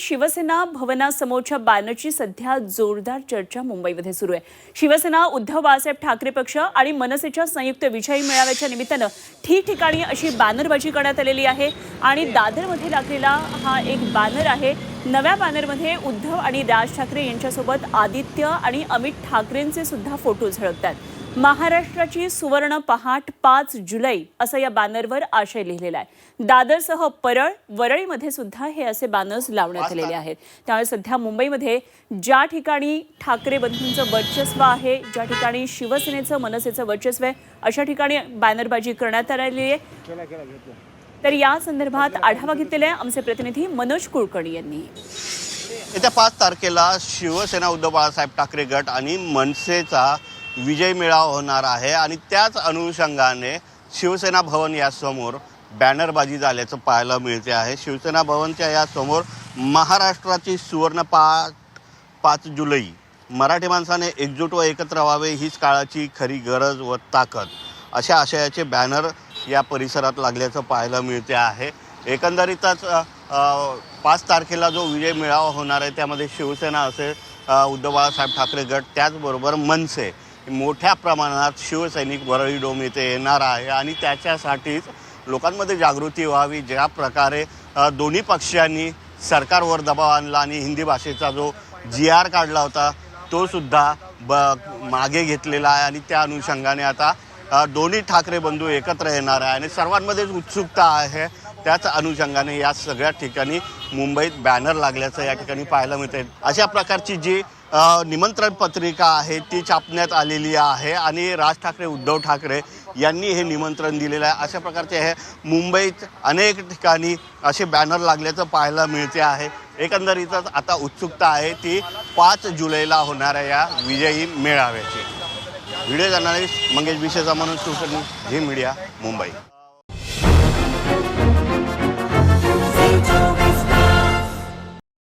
शिवसेना भवनासमोरच्या बॅनरची सध्या जोरदार चर्चा मुंबईमध्ये सुरू आहे. शिवसेना उद्धव बाळासाहेब ठाकरे पक्ष आणि मनसेच्या संयुक्त विजयी मेळाव्याच्या निमित्तानं ठिकठिकाणी अशी बॅनरबाजी करण्यात आलेली आहे आणि दादरमध्ये लागलेला हा एक बॅनर आहे. नव्या बॅनरमध्ये उद्धव आणि राज ठाकरे यांच्यासोबत आदित्य आणि अमित ठाकरेंचे सुद्धा फोटो झळकतात. महाराष्ट्राची सुवर्ण पहाट पाच जुलै असं या बॅनरवर आशय लिहिलेला आहे. दादरसह परळ वरळीमध्ये सुद्धा हे असे बॅनर्स लावण्यात आलेले आहेत. त्यामुळे सध्या मुंबईमध्ये ज्या ठिकाणी ठाकरे बंधूंचं वर्चस्व आहे ज्या ठिकाणी शिवसेनेचं मनसेचं वर्चस्व आहे अशा ठिकाणी बॅनरबाजी करण्यात आलेली आहे. तर या संदर्भात आढावा घेतलेला आहे आमचे प्रतिनिधी मनोज कुलकर्णी यांनी. येत्या पाच तारखेला शिवसेना उद्धव बाळासाहेब ठाकरे गट आणि मनसेचा विजय मेळावा होणार आहे आणि त्याच अनुषंगाने शिवसेना भवन यासमोर बॅनरबाजी झाल्याचं पाहायला मिळते आहे. शिवसेना भवनच्या यासमोर महाराष्ट्राची सुवर्ण पा पाच जुलै. मराठी माणसाने एकजूट व एकत्र व्हावे हीच काळाची खरी गरज व ताकद अशा आशयाचे बॅनर या परिसरात लागल्याचं पाहायला मिळते आहे. एकंदरीतच पाच तारखेला जो विजय मेळावा होणार आहे त्यामध्ये शिवसेना असेल उद्धव बाळासाहेब ठाकरे गट त्याचबरोबर मनसे. मोठ्या प्रमाणात शिवसैनिक वरळी डोम येथे येणार आहे आणि त्याच्यासाठीच लोकांमध्ये जागृती व्हावी ज्या प्रकारे दोन्ही पक्षांनी सरकारवर दबाव आणला आणि हिंदी भाषेचा जो जी आर काढला होता तो सुद्धा ब मागे घेतलेला आहे आणि त्या अनुषंगाने आता दोन्ही ठाकरे बंधू एकत्र येणार आहे आणि सर्वांमध्येच उत्सुकता आहे. त्याच अनुषंगाने या सगळ्या ठिकाणी मुंबईत बॅनर लागल्याचं या ठिकाणी पाहायला मिळते अशा प्रकारची जी निमंत्रण पत्रिका आहे ती छापण्यात आलेली आहे आणि राज ठाकरे उद्धव ठाकरे यांनी हे निमंत्रण दिलेलं आहे. अशा प्रकारचे हे मुंबईत अनेक ठिकाणी असे बॅनर लागल्याचं पाहायला मिळते आहे. एकंदरीतच आता उत्सुकता आहे ती पाच जुलैला होणाऱ्या या विजयी मेळाव्याची. व्हिडिओ जर्नलिस्ट मंगेश विशेषा म्हणून कुलकर्णी झी मीडिया मुंबई.